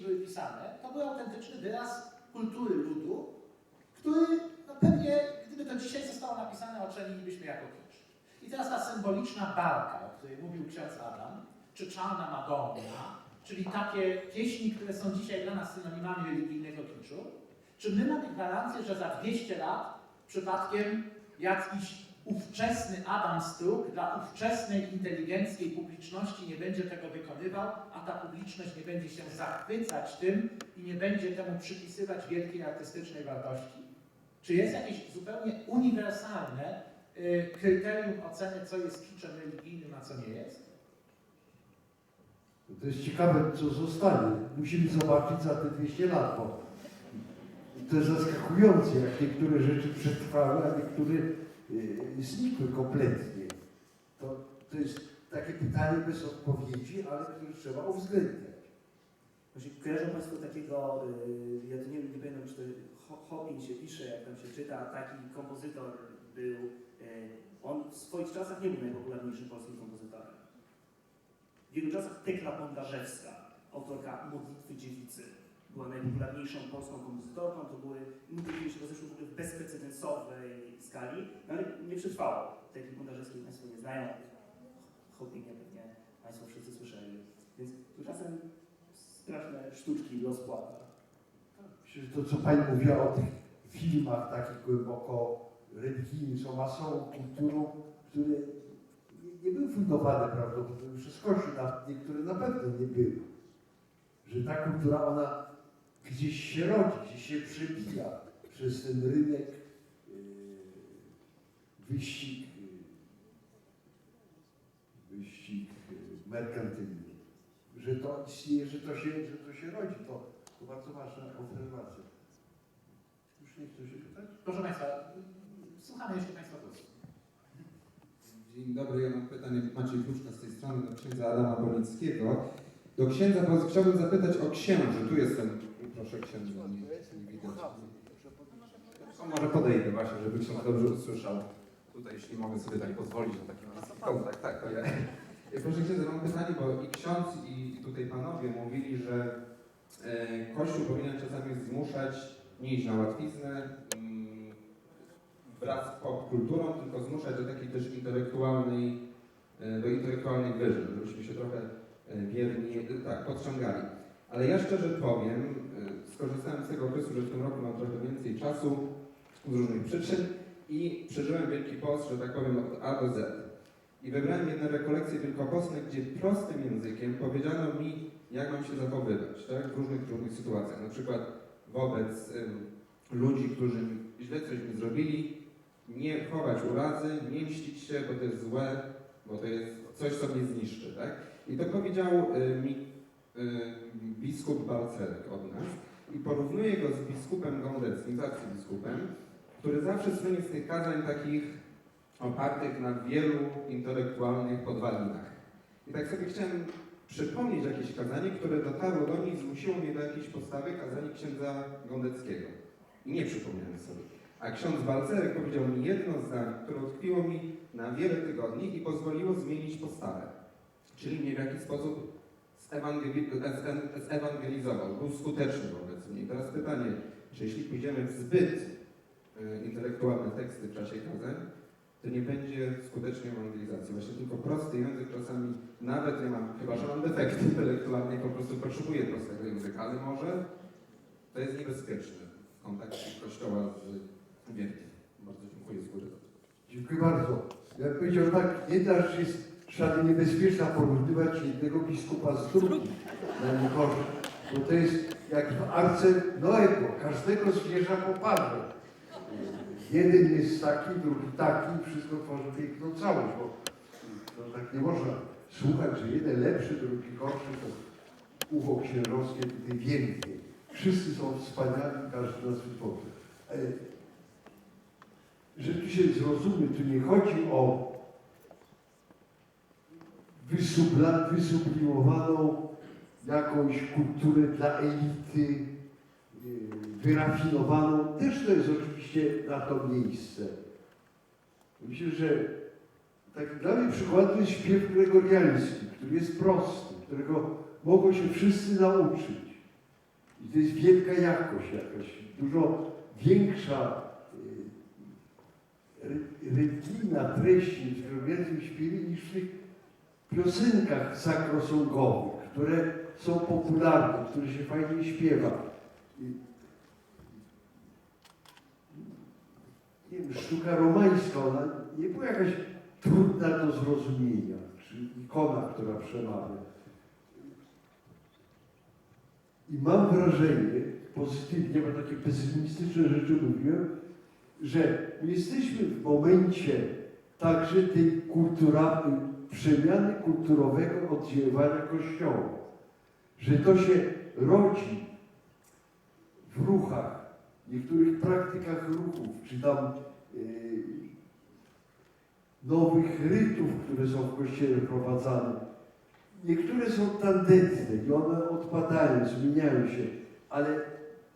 były pisane, to był autentyczny wyraz kultury ludu, który no pewnie, gdyby to dzisiaj zostało napisane, ocenilibyśmy jako kicz. I teraz ta symboliczna barka, o której mówił ksiądz Adam, czy czarna Madonna, czyli takie pieśni, które są dzisiaj dla nas synonimami religijnego kiczu, czy my mamy gwarancję, że za 200 lat przypadkiem jakiś ówczesny Adam Struk dla ówczesnej inteligenckiej publiczności nie będzie tego wykonywał, a ta publiczność nie będzie się zachwycać tym i nie będzie temu przypisywać wielkiej artystycznej wartości? Czy jest jakieś zupełnie uniwersalne y, kryterium oceny, co jest kiczem religijnym, a co nie jest? To jest ciekawe, co zostanie. Musimy zobaczyć za te 200 lat, bo to jest zaskakujące, jak niektóre rzeczy przetrwały, a niektóre znikły kompletnie. To, to jest takie pytanie bez odpowiedzi, ale które trzeba uwzględniać. Właśnie kojarzą Państwo takiego, y, ja to nie, nie pamiętam, czy to Ho- Hopin się pisze, jak tam się czyta, taki kompozytor był, y, on w swoich czasach nie był najpopularniejszym polskim kompozytorem. W jego czasach Tekla Bondarzewska, autorka Modlitwy Dziewicy, była najpopularniejszą polską kompozytorką, to były muzyki się rozeszły w ogóle w bezprecedensowej skali, no ale nie przetrwało. Tekli Bondarzewskiej Państwo nie znają, Hopinie pewnie Państwo wszyscy słyszeli. Więc tu czasem straszne sztuczki los płata. Myślę, że to, co Pani mówiła o tych filmach takich głęboko religijnych, są masową kulturą, które nie, nie były fundowane prawdopodobnie przez Kościół, niektóre na pewno nie były. Że ta kultura, ona gdzieś się rodzi, gdzieś się przebija przez ten rynek, yy, wyścig, yy, wyścig yy, merkantylny. Że to istnieje, że to się, że to się rodzi. To, to bardzo ważna obserwacja. Już nie chcę się pytać? Proszę Państwa, słuchamy jeszcze Państwa głosu. Dzień dobry, ja mam pytanie, Maciej Kluczka z tej strony, do księdza Adama Bonickiego. Do księdza, bo chciałbym zapytać o księży, tu jestem, proszę księdza, nie, nie widać. Może podejdę właśnie, żeby ksiądz dobrze usłyszał. Tutaj, jeśli mogę sobie tak pozwolić na taki bliski kontakt, tak, ja. Proszę księdza, mam pytanie, bo i ksiądz, i tutaj panowie mówili, że e, Kościół powinien czasami zmuszać nie iść na łatwiznę, mm, wraz z popkulturą, tylko zmuszać do takiej też intelektualnej, e, do intelektualnych wyżyn, żebyśmy się trochę e, wierni, tak, podciągali. Ale ja szczerze powiem, skorzystałem z tego okresu, że w tym roku mam trochę więcej czasu z różnych przyczyn i przeżyłem Wielki Post, że tak powiem, od A do Z. I wybrałem jedne rekolekcje wielkopostne, gdzie prostym językiem powiedziano mi, jak mam się zachowywać, tak, w różnych, różnych sytuacjach. Na przykład wobec ym, ludzi, którzy źle coś mi zrobili, nie chować urazy, nie mścić się, bo to jest złe, bo to jest coś, co mnie zniszczy, tak? I to powiedział y, mi y, biskup Balcerek od nas i porównuję go z biskupem Gądeckim, z arcybiskupem, który zawsze słynie z tych kazań takich opartych na wielu intelektualnych podwalinach. I tak sobie chciałem przypomnieć jakieś kazanie, które dotarło do mnie i zmusiło mnie do jakiejś postawy kazanie księdza Gądeckiego. I nie przypomniałem sobie. A ksiądz Balcerek powiedział mi jedno zdanie, które utkwiło mi na wiele tygodni i pozwoliło zmienić postawę. Czyli mnie w jakiś sposób ze- zewangelizował, był skuteczny wobec mnie. Teraz pytanie, czy jeśli pójdziemy w zbyt y, intelektualne teksty w czasie kazań, to nie będzie skutecznej ewangelizacji. Właśnie tylko prosty język czasami, nawet nie mam, chyba że mam defekty intelektualne i po prostu potrzebuję prostego języka, ale może to jest niebezpieczne w kontakcie Kościoła z wierkiem. Bardzo dziękuję z góry. Dziękuję bardzo. Ja bym powiedział tak, jedna rzecz jest szalenie niebezpieczna porównywać jednego biskupa z drugim na Nikorze. Bo to jest jak w arce Noego, każdego zwierza po parze. Jeden jest taki, drugi taki, wszystko tworzy piękną całość, bo to tak nie można słuchać, że jeden lepszy, drugi gorszy, to ucho księżowskie tutaj wielkie. Wszyscy są wspaniali, każdy na swój sposób. E, się zrozumie, tu nie chodzi o wysubla, wysublimowaną jakąś kulturę dla elity, yy, wyrafinowaną. Też to jest oczywiście na to miejsce. Myślę, że taki dla mnie przykładem jest śpiew gregoriański, który jest prosty, którego mogą się wszyscy nauczyć. I to jest wielka jakość jakaś, dużo większa y, re- religijna treść w Robieckim śpiewie niż w tych piosenkach sakrosągowych, które są popularne, które się fajnie śpiewa. Nie wiem, sztuka romańska, ona nie była jakaś trudna do zrozumienia, czy ikona, która przemawia. I mam wrażenie, pozytywnie, bo takie pesymistyczne rzeczy mówiłem, że my jesteśmy w momencie także tej kultura, przemiany kulturowego oddziaływania Kościoła. Że to się rodzi w ruchach, niektórych praktykach ruchów, czy tam yy, nowych rytów, które są w Kościele wprowadzane. Niektóre są tandetne i one odpadają, zmieniają się, ale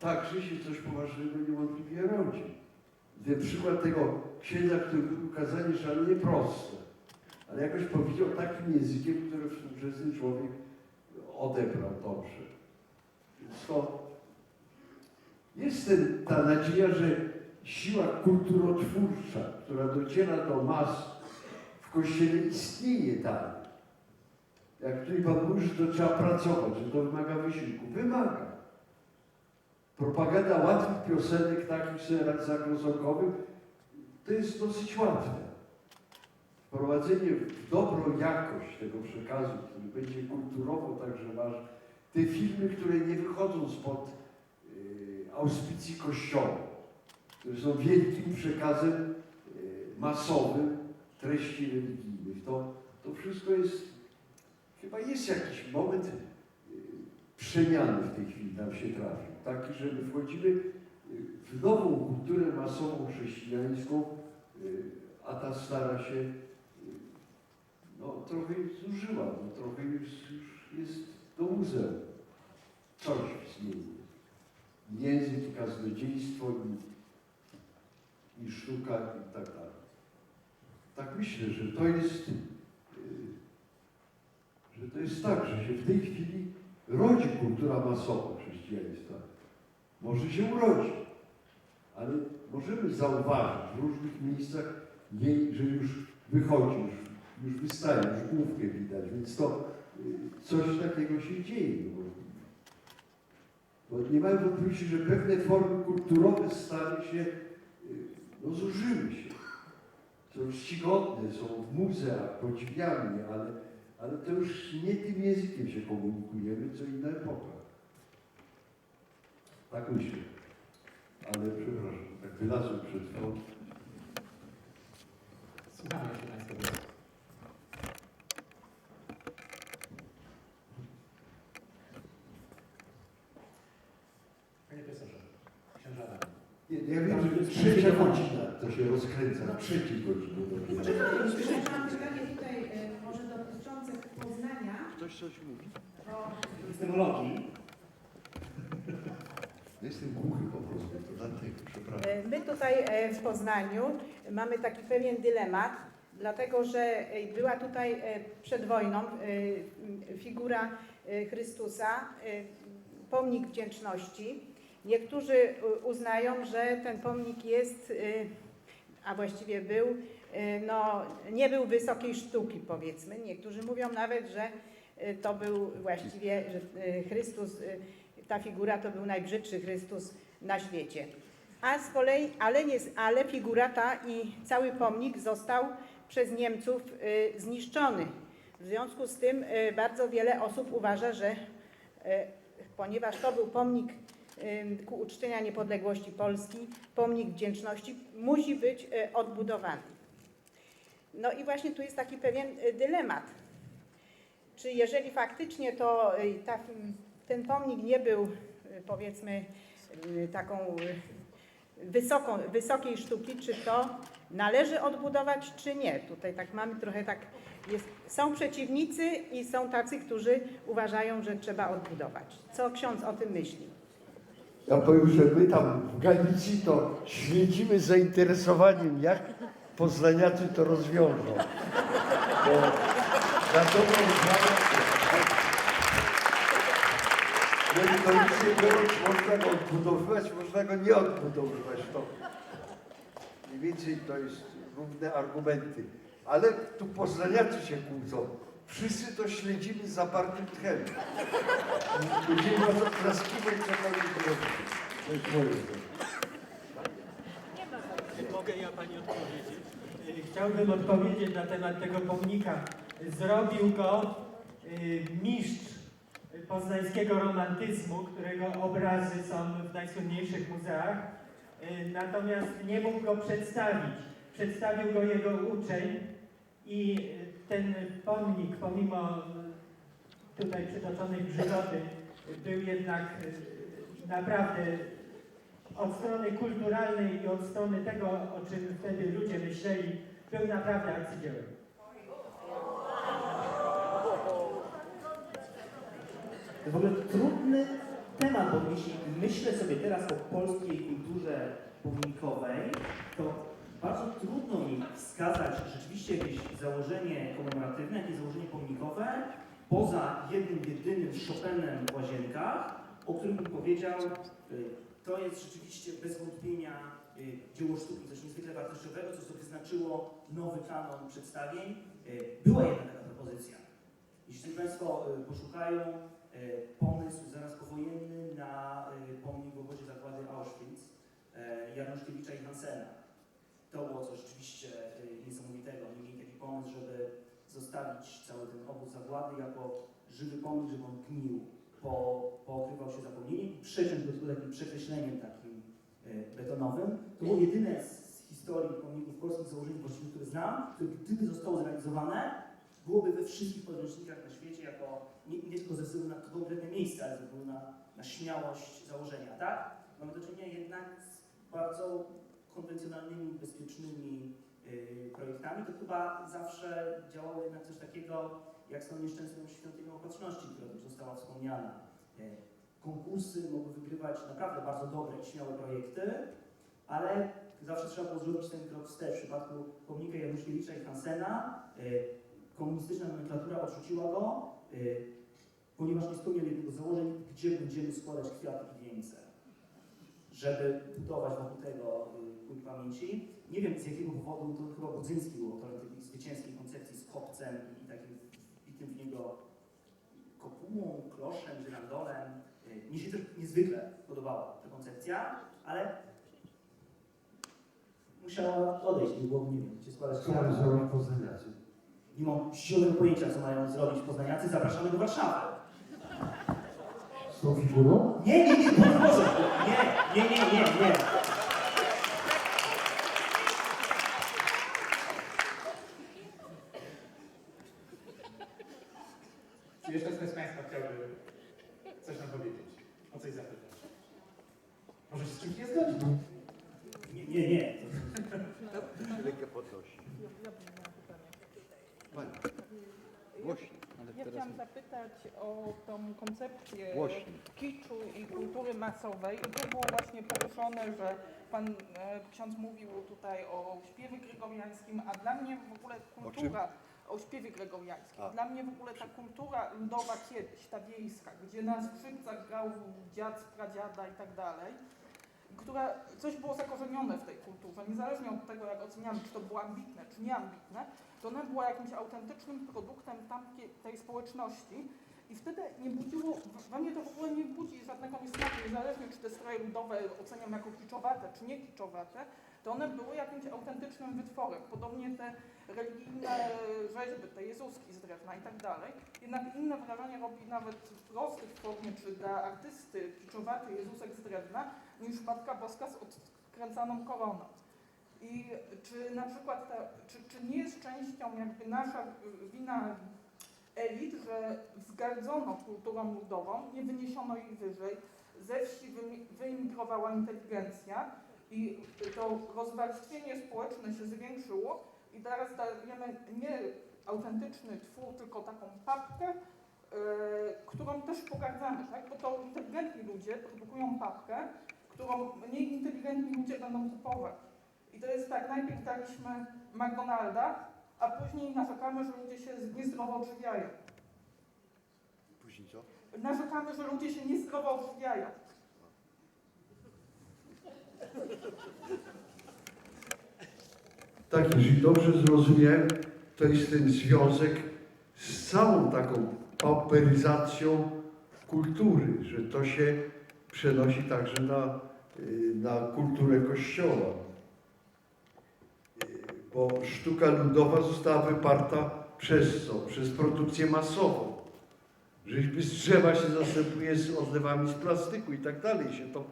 także się coś poważnego niewątpliwie rodzi. Ten przykład tego księdza, który mówił kazanie szalenie proste, ale jakoś powiedział takim językiem, który współczesny człowiek odebrał dobrze. Więc to jest ten, ta nadzieja, że siła kulturotwórcza, która dociera do mas w Kościele istnieje dalej. Jak tutaj Pan mówi, że to trzeba pracować, że to wymaga wysiłku. Wymaga. Propaganda łatwych piosenek, takich serach zagrozokowych, to jest dosyć łatwe. Wprowadzenie w dobrą jakość tego przekazu, który będzie kulturowo także ważny. Te filmy, które nie wychodzą spod y, auspicji Kościoła, które są wielkim przekazem y, masowym treści religijnych. To, to wszystko jest, chyba jest jakiś moment y, przemiany w tej chwili nam się trafił. Taki, że my wchodzimy w nową kulturę masową chrześcijańską, a ta stara się trochę zużyła, no, trochę już, już jest do muzeum. Coś zmieniło. Język, i kaznodziejstwo i, i sztuka i tak dalej. Tak myślę, że to jest, y, że to jest tak, że się w tej chwili rodzi kultura masowa chrześcijaństwa. Może się urodzi, ale możemy zauważyć w różnych miejscach jej, że już wychodzi, już, już wystaje, już główkę widać, więc to y, coś takiego się dzieje. Bo, bo nie mają wątpliwości, że pewne formy kulturowe stały się, y, no zużyły się. Są czcigodne, są w muzeach, podziwiane, ale, ale to już nie tym językiem się komunikujemy, co inna epoka. Tak myślę. Ale przepraszam, tak wylazłem przed chwilą. Słuchamy Państwa głosu. Panie profesorze, księża Adam. Nie, ja wiem, że trzecia godzina to się rozkręca, trzeciej godziny dopiero. Poczekajmy, ja mam pytanie tutaj e, może dotyczące Poznania. Ktoś coś mówi? O, Epistemologii. Jestem głuchy po prostu, to dlatego, przepraszam. e, My tutaj e, w Poznaniu mamy taki pewien dylemat, dlatego że była tutaj przed wojną figura Chrystusa, pomnik wdzięczności. Niektórzy e, uznają, że ten pomnik jest, e, a właściwie był, e, no, nie był wysokiej sztuki, powiedzmy. Niektórzy mówią nawet, że to był właściwie, że Chrystus, ta figura to był najbrzydszy Chrystus na świecie. A z kolei, ale, nie, ale figura ta i cały pomnik został przez Niemców y, zniszczony. W związku z tym y, bardzo wiele osób uważa, że y, ponieważ to był pomnik y, ku uczczenia niepodległości Polski, pomnik wdzięczności, musi być y, odbudowany. No i właśnie tu jest taki pewien y, dylemat. Czy jeżeli faktycznie to y, ta, ten pomnik nie był, powiedzmy, taką wysoką, wysokiej sztuki, czy to należy odbudować, czy nie? Tutaj tak mamy trochę tak, jest, są przeciwnicy i są tacy, którzy uważają, że trzeba odbudować. Co ksiądz o tym myśli? Ja powiem, że my tam w Galicji to śledzimy zainteresowaniem, jak poznaniacy to rozwiążą. Bo na dobrą merytorycznie biorąc, można go odbudowywać, można go nie odbudowywać. To mniej więcej to jest równe argumenty. Ale tu poznaniacy się kłócą. Wszyscy to śledzimy z zapartym tchem. To jest moje zdanie. Mogę ja Pani odpowiedzieć? Y, Chciałbym odpowiedzieć na temat tego pomnika. Zrobił go y, mistrz poznańskiego romantyzmu, którego obrazy są w najsłynniejszych muzeach, y, natomiast nie mógł go przedstawić. Przedstawił go jego uczeń i ten pomnik, pomimo y, tutaj przytoczonej przyrody, był jednak y, naprawdę od strony kulturalnej i od strony tego, o czym wtedy ludzie myśleli, był naprawdę arcydziełem. To w ogóle trudny temat, bo jeśli myślę sobie teraz o polskiej kulturze pomnikowej, to bardzo trudno mi wskazać rzeczywiście jakieś założenie komemoratywne, jakieś założenie pomnikowe, poza jednym, jedynym Chopinem w Łazienkach, o którym bym powiedział, y, to jest rzeczywiście bez wątpienia y, dzieło sztuki, coś niezwykle wartościowego, co sobie wyznaczyło nowy kanon przedstawień. Y, Była jedna taka propozycja. Jeśli Państwo poszukają pomysł zaraz powojenny na pomnik w obozie zagłady Auschwitz Januszkiewicza i Hansena. To było coś rzeczywiście e, niesamowitego. Oni mieli taki pomysł, żeby zostawić cały ten obóz zagłady jako żywy pomnik, żeby on gnił, po, pookrywał się zapomnieniem i przeciąć go tylko takim przekreśleniem takim e, betonowym. To było jedyne z historii pomników polskich założeń właściwie, które znam, które gdyby zostało zrealizowane, byłoby we wszystkich podręcznikach na świecie jako nie, nie tylko ze względu na to konkretne miejsce, ale ze względu na, na śmiałość założenia, tak? Mamy do czynienia jednak z bardzo konwencjonalnymi, bezpiecznymi yy, projektami. To chyba zawsze działało jednak coś takiego, jak tą nieszczęsną świątynią opatrzności, która już została wspomniana. Yy, konkursy mogły wygrywać naprawdę bardzo dobre i śmiałe projekty, ale zawsze trzeba było zrobić ten krok wstecz. W przypadku pomnika Januszkiewicza i Hansena yy, komunistyczna nomenklatura odrzuciła go, y, ponieważ nie spełniał jednego założeń, gdzie będziemy składać kwiaty i wieńce, żeby budować wokół tego y, kult pamięci. Nie wiem z jakiego powodu, to chyba Budzyński był autorem tej zwycięskiej koncepcji z kopcem i takim wbitym w niego kopułą, kloszem, żyrandolem. Y, Mnie się też niezwykle podobała ta koncepcja, ale musiała odejść, nie byłoby, nie wiem, gdzie składać kwiaty. zrobić poznaniacy? Nie mam zielonego pojęcia, co mają zrobić poznaniacy. Zapraszamy do Warszawy. Z tą figurą? Nie, nie, nie, Boże. Nie, nie, nie, nie, nie. Czy jeszcze ktoś z Państwa chciałby coś nam powiedzieć? O coś zapytać? Może się z czymś nie zgodzi? Nie, nie, nie. Rękę podnosi. Pani, głośniej. Ja chciałam zapytać o tą koncepcję Głośniej. kiczu i kultury masowej. I tu było właśnie poruszone, że pan e, ksiądz mówił tutaj o śpiewie gregoriańskim, a dla mnie w ogóle kultura, o, śpiewie gregoriańskim, A. dla mnie w ogóle ta kultura ludowa kiedyś, ta wiejska, gdzie na skrzypcach grał dziad pradziada i tak dalej, która coś było zakorzenione w tej kulturze, niezależnie od tego, jak oceniamy, czy to było ambitne, czy nieambitne, to ona była jakimś autentycznym produktem tamtej tej społeczności i wtedy nie budziło, we mnie to w ogóle nie budzi żadnego niesmaku, niezależnie czy te stroje ludowe oceniam jako kiczowate, czy nie kiczowate, to one były jakimś autentycznym wytworem. Podobnie te religijne rzeźby, te jezuski z drewna i tak dalej. Jednak inne wrażenie robi nawet w prostych formie, czy dla artysty kiczowaty Jezusek z drewna, niż Matka Boska z odkręcaną koroną. I czy na przykład, ta, czy, czy nie jest częścią jakby nasza wina elit, że wzgardzono kulturą ludową, nie wyniesiono jej wyżej, ze wsi wyemigrowała inteligencja i to rozwarstwienie społeczne się zwiększyło i teraz dajemy nie autentyczny twór, tylko taką papkę, y, którą też pogardzamy, tak? bo to inteligentni ludzie produkują papkę, którą mniej inteligentni ludzie będą kupować. I to jest tak, najpierw daliśmy McDonalda, a później narzekamy, że ludzie się niezdrowo odżywiają. Później co? narzekamy, że ludzie się niezdrowo odżywiają. Tak, jeżeli dobrze zrozumiałem, to jest ten związek z całą taką pauperyzacją kultury, że to się przenosi także na, y, na kulturę Kościoła. Y, Bo sztuka ludowa została wyparta przez co? Przez produkcję masową. Rzeźby z drzewa się zastępuje z odlewami z plastyku i tak dalej. Się to,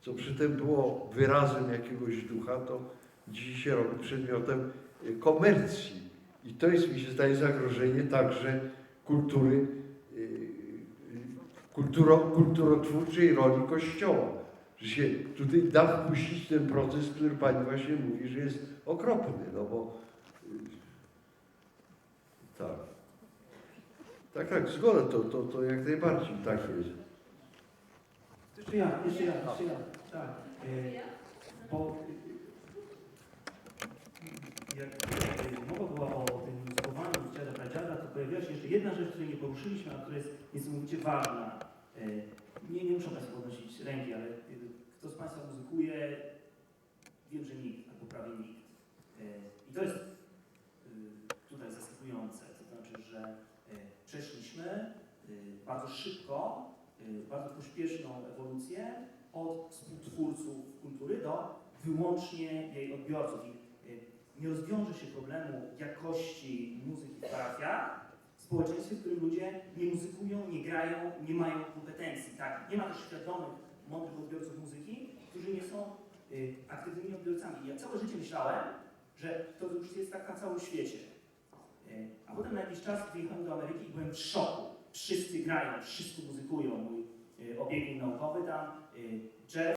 co przedtem było wyrazem jakiegoś ducha, to dziś się robi przedmiotem y, komercji. I to jest, mi się zdaje, zagrożenie także kultury, y, kulturo, kulturotwórczej roli Kościoła. Że się tutaj da wpuścić ten proces, który Pani właśnie mówi, że jest okropny, no bo y, tak. Tak, tak, zgoda, to, to, to jak najbardziej tak jest. Jeszcze ja, jeszcze ja, jeszcze ja. Tak. E, bo jak e, mowa była o tym muzykowaniu z dziada pradziada, to pojawiła się jeszcze jedna rzecz, której nie poruszyliśmy, a która jest niesamowicie ważna. E, nie, nie muszą Państwo podnosić ręki, ale e, kto z Państwa muzykuje, wiem, że nikt, albo prawie nikt. I to jest tutaj zaskakujące, to znaczy, że przeszliśmy bardzo szybko bardzo pośpieszną ewolucję od współtwórców kultury do wyłącznie jej odbiorców. Nie rozwiąże się problemu jakości muzyki w parafiach w społeczeństwie, w którym ludzie nie muzykują, nie grają, nie mają kompetencji. Tak? Nie ma też świadomych, mądrych odbiorców muzyki, którzy nie są y, aktywnymi odbiorcami. Ja całe życie myślałem, że to już jest tak na całym świecie. Y, A potem na jakiś czas wyjechałem do Ameryki i byłem w szoku wszyscy grają, wszyscy muzykują. Mój y, opiekun naukowy tam, y, jazz,